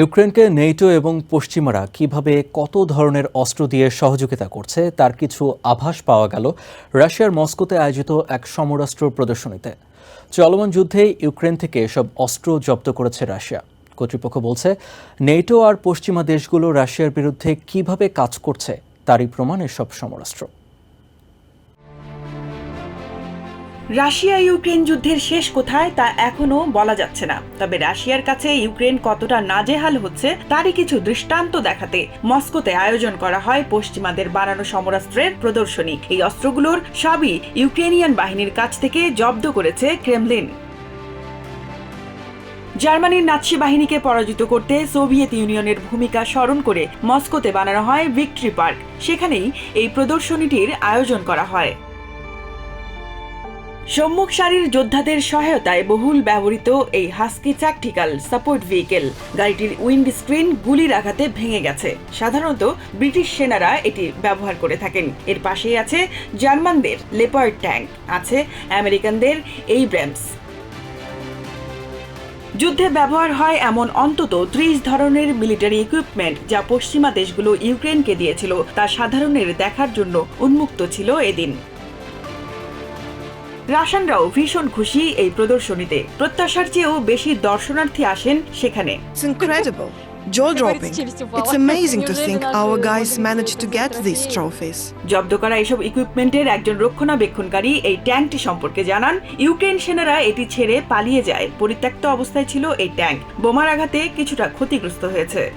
ইউক্রেনকে নেটো এবং পশ্চিমারা কীভাবে কত ধরনের অস্ত্র দিয়ে সহযোগিতা করছে, তার কিছু আভাস পাওয়া গেল রাশিয়ার মস্কোতে আয়োজিত এক সমরাস্ত্র প্রদর্শনীতে। চলমান যুদ্ধে ইউক্রেন থেকে এসব অস্ত্র জব্দ করেছে রাশিয়া। কর্তৃপক্ষ বলছে নেটো আর পশ্চিমা দেশগুলো রাশিয়ার বিরুদ্ধে কীভাবে কাজ করছে, তারই প্রমাণ এসব সমরাস্ত্র। রাশিয়া ইউক্রেন যুদ্ধের শেষ কোথায় তা এখনও বলা যাচ্ছে না। তবে রাশিয়ার কাছে ইউক্রেন কতটা নাজেহাল হচ্ছে, তারই কিছু দৃষ্টান্ত দেখাতে মস্কোতে আয়োজন করা হয় পশ্চিমাদের বানানো সমরাস্ত্রের প্রদর্শনী। এই অস্ত্রগুলোর সবই ইউক্রেনিয়ান বাহিনীর কাছ থেকে জব্দ করেছে ক্রেমলিন। জার্মানির নাৎসি বাহিনীকে পরাজিত করতে সোভিয়েত ইউনিয়নের ভূমিকা স্মরণ করে মস্কোতে বানানো হয় ভিক্টরি পার্ক। সেখানেই এই প্রদর্শনীটির আয়োজন করা হয়। সম্মুখ সারির যোদ্ধাদের সহায়তায় বহুল ব্যবহৃত এই হাস্কি ট্যাকটিক্যাল সাপোর্ট ভেহিকেল গাড়িটির উইন্ড স্ক্রিন গুলির আঘাতে ভেঙে গেছে। সাধারণত ব্রিটিশ সেনারা এটি ব্যবহার করে থাকেন। এর পাশেই আছে জার্মানদের লেপার্ড ট্যাঙ্ক আছে আমেরিকানদের এই ব্র্যামস যুদ্ধে ব্যবহার হয় এমন অন্তত ত্রিশ ধরনের মিলিটারি ইকুইপমেন্ট যা পশ্চিমা দেশগুলো ইউক্রেনকে দিয়েছিল। তা সাধারণের দেখার জন্য উন্মুক্ত ছিল এদিন। রাশানরাও ভীষণ খুশি এই প্রদর্শনীতে। প্রত্যাশার চেয়েও বেশি দর্শনার্থী আসেন সেখানে। jaw-dropping. It's amazing to think our guys managed to get these trophies. জব্দ করা এসব ইকুইপমেন্টের একজন রক্ষণাবেক্ষণকারী এই ট্যাঙ্কটি সম্পর্কে জানান। ইউক্রেন সেনারা এটি ছেড়ে পালিয়ে যায়। পরিত্যক্ত অবস্থায় ছিল এই ট্যাঙ্ক। বোমার আঘাতে কিছুটা ক্ষতিগ্রস্ত হয়েছে।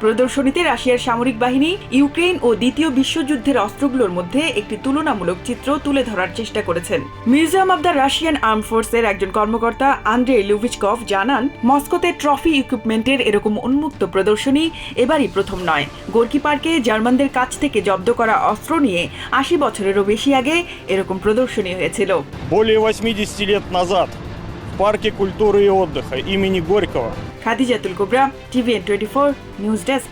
প্রদর্শনীতে রাশিয়ার সামরিক বাহিনী ইউক্রেন ও দ্বিতীয় বিশ্বযুদ্ধের অস্ত্রগুলোর মধ্যে একটি তুলনামূলক চিত্র তুলে ধরার চেষ্টা করেছেন। Museum of the Russian arm ফোর্সের একজন কর্ম কর্মকর্তা আন্দ্রে লুভিচকভ জানান মস্কোতে ট্রফি ইকুইপমেন্টের এরকম উন্মুক্ত প্রদর্শনী এবারই প্রথম নয় গোর্কি পার্কে জার্মানদের কাছ থেকে জব্দ করা অস্ত্র নিয়ে আশি বছরেরও বেশি আগে এরকম প্রদর্শনী হয়েছিল Более 80 лет назад в парке культуры и отдыха имени Горького Khadijatul Kobra TVN twenty four news desk